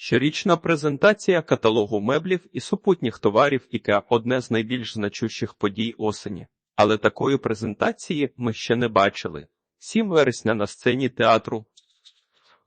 Щорічна презентація каталогу меблів і супутніх товарів IKEA – одне з найбільш значущих подій осені. Але такої презентації ми ще не бачили. 7 вересня на сцені театру.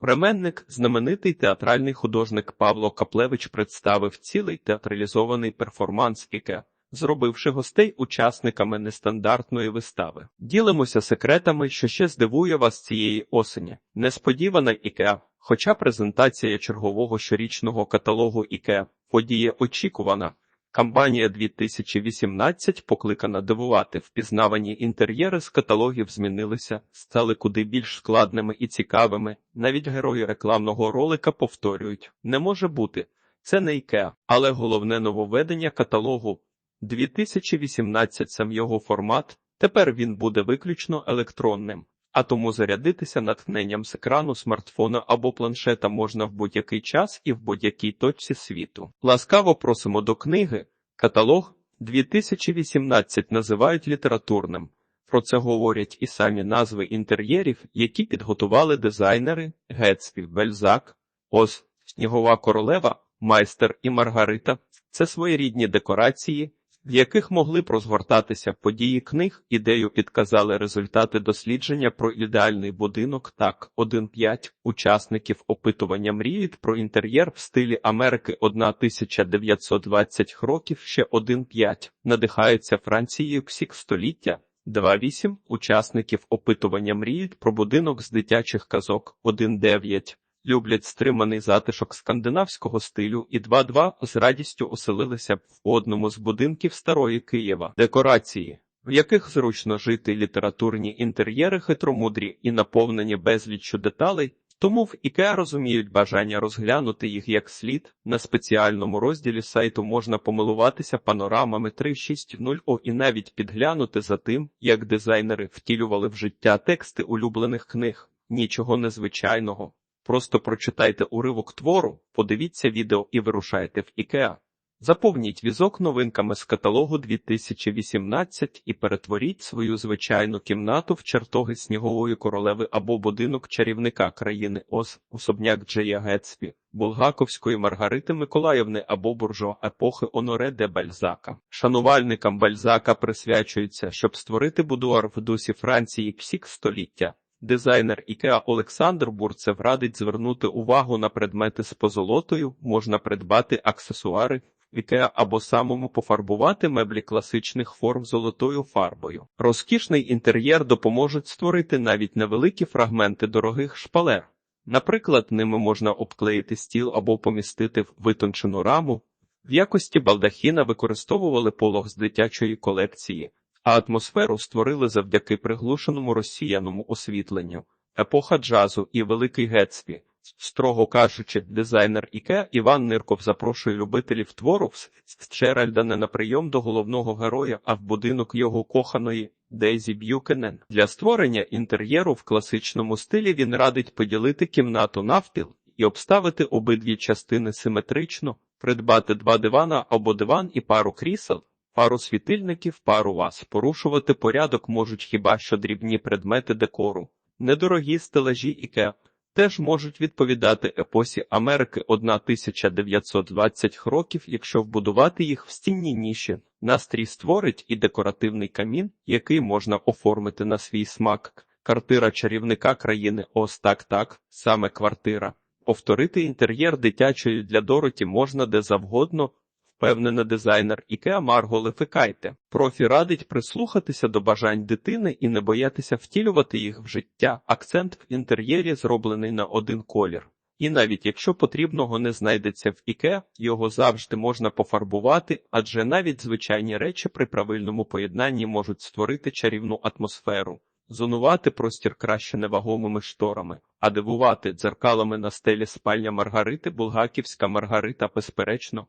Ременник, знаменитий театральний художник Павло Каплевич представив цілий театралізований перформанс IKEA, зробивши гостей учасниками нестандартної вистави. Ділимося секретами, що ще здивує вас цієї осені. Несподівана IKEA. Хоча презентація чергового щорічного каталогу IKEA подія очікувана. Кампанія 2018 покликана дивувати. Впізнавані інтер'єри з каталогів змінилися, стали куди більш складними і цікавими. Навіть герої рекламного ролика повторюють: не може бути. Це не IKEA, але головне нововведення каталогу 2018 сам його формат. Тепер він буде виключно електронним. А тому зарядитися натхненням з екрану смартфона або планшета можна в будь-який час і в будь-якій точці світу. Ласкаво просимо до книги. Каталог 2018 називають літературним. Про це говорять і самі назви інтер'єрів, які підготували дизайнери Гетсбі, Бельзак, Оз, Снігова королева, Майстер і Маргарита. Це своєрідні декорації, в яких могли б розгортатися події книг, ідею підказали результати дослідження про ідеальний будинок. Так, 1-5 учасників опитування мріють про інтер'єр в стилі Америки 1920 років, ще 1-5 надихаються Францією ксік століття. 2-8 учасників опитування мріють про будинок з дитячих казок 1-9 люблять стриманий затишок скандинавського стилю і 2-2 з радістю оселилися б в одному з будинків старої Києва. Декорації, в яких зручно жити літературні інтер'єри хитромудрі і наповнені безліччю деталей, тому в IKEA розуміють бажання розглянути їх як слід. На спеціальному розділі сайту можна помилуватися панорамами 3.6.0 о і навіть підглянути за тим, як дизайнери втілювали в життя тексти улюблених книг. Нічого незвичайного. Просто прочитайте уривок твору, подивіться відео і вирушайте в IKEA. Заповніть візок новинками з каталогу 2018 і перетворіть свою звичайну кімнату в чертоги снігової королеви або будинок чарівника країни Оз, особняк Джея Гетсбі, Булгаковської Маргарити Миколаївни або буржо епохи Оноре де Бальзака. Шанувальникам Бальзака присвячується, щоб створити будуар в дусі Франції псік століття. Дизайнер Ікеа Олександр Бурцев радить звернути увагу на предмети з позолотою, можна придбати аксесуари Ікеа або самому пофарбувати меблі класичних форм золотою фарбою. Розкішний інтер'єр допоможуть створити навіть невеликі фрагменти дорогих шпалер. Наприклад, ними можна обклеїти стіл або помістити в витончену раму. В якості балдахіна використовували полог з дитячої колекції а атмосферу створили завдяки приглушеному розсіяному освітленню. Епоха джазу і Великий Гетсбі. Строго кажучи, дизайнер Іке Іван Нирков запрошує любителів твору з Черальда не на прийом до головного героя, а в будинок його коханої Дейзі Б'юкенен. Для створення інтер'єру в класичному стилі він радить поділити кімнату навпіл і обставити обидві частини симетрично, придбати два дивана або диван і пару крісел. Пару світильників, пару вас порушувати порядок можуть хіба що дрібні предмети декору. Недорогі стелажі Іке теж можуть відповідати епосі Америки 1920 років, якщо вбудувати їх в стінні ніші. Настрій створить і декоративний камін, який можна оформити на свій смак. Квартира чарівника країни ось так так, саме квартира. Повторити інтер'єр дитячої для Дороті можна де завгодно впевнена дизайнер Ікеа Марго Лефекайте. Профі радить прислухатися до бажань дитини і не боятися втілювати їх в життя. Акцент в інтер'єрі зроблений на один колір. І навіть якщо потрібного не знайдеться в іке, його завжди можна пофарбувати, адже навіть звичайні речі при правильному поєднанні можуть створити чарівну атмосферу, зонувати простір краще невагомими шторами, а дивувати дзеркалами на стелі спальня Маргарити, Булгаківська Маргарита, безперечно,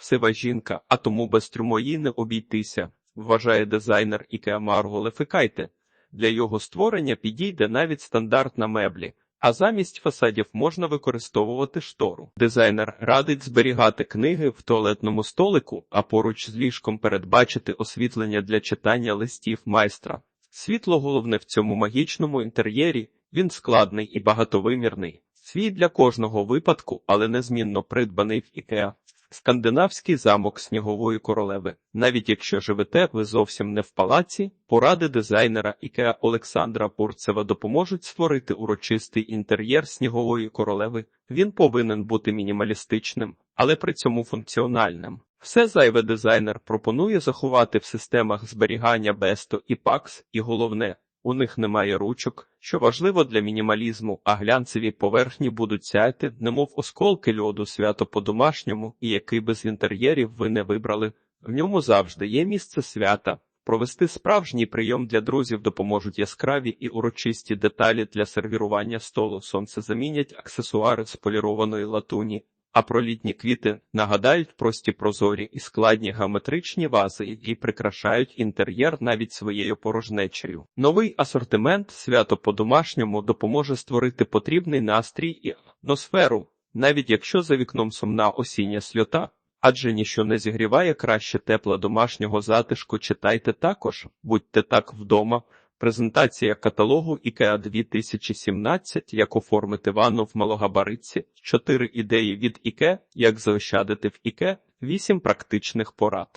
сива жінка, а тому без трюмої не обійтися, вважає дизайнер Ікеа Марго Лефикайте. Для його створення підійде навіть стандартна меблі, а замість фасадів можна використовувати штору. Дизайнер радить зберігати книги в туалетному столику, а поруч з ліжком передбачити освітлення для читання листів майстра. Світло головне в цьому магічному інтер'єрі, він складний і багатовимірний. Свій для кожного випадку, але незмінно придбаний в IKEA. Скандинавський замок снігової королеви. Навіть якщо живете ви зовсім не в палаці, поради дизайнера IKEA Олександра Пурцева допоможуть створити урочистий інтер'єр снігової королеви. Він повинен бути мінімалістичним, але при цьому функціональним. Все зайве дизайнер пропонує заховати в системах зберігання Besto і Pax, і головне, у них немає ручок, що важливо для мінімалізму, а глянцеві поверхні будуть сяяти, немов осколки льоду свято по-домашньому, і який без інтер'єрів ви не вибрали. В ньому завжди є місце свята. Провести справжній прийом для друзів допоможуть яскраві і урочисті деталі для сервірування столу. Сонце замінять аксесуари з полірованої латуні. А про літні квіти нагадають прості прозорі і складні геометричні вази, які прикрашають інтер'єр навіть своєю порожнечею. Новий асортимент свято по-домашньому допоможе створити потрібний настрій і атмосферу, навіть якщо за вікном сумна осіння сльота. Адже ніщо не зігріває краще тепла домашнього затишку. Читайте також, будьте так вдома. Презентація каталогу IKEA 2017 Як оформити ванну в малогабаритці, 4 ідеї від IKEA, як заощадити в IKEA, 8 практичних порад.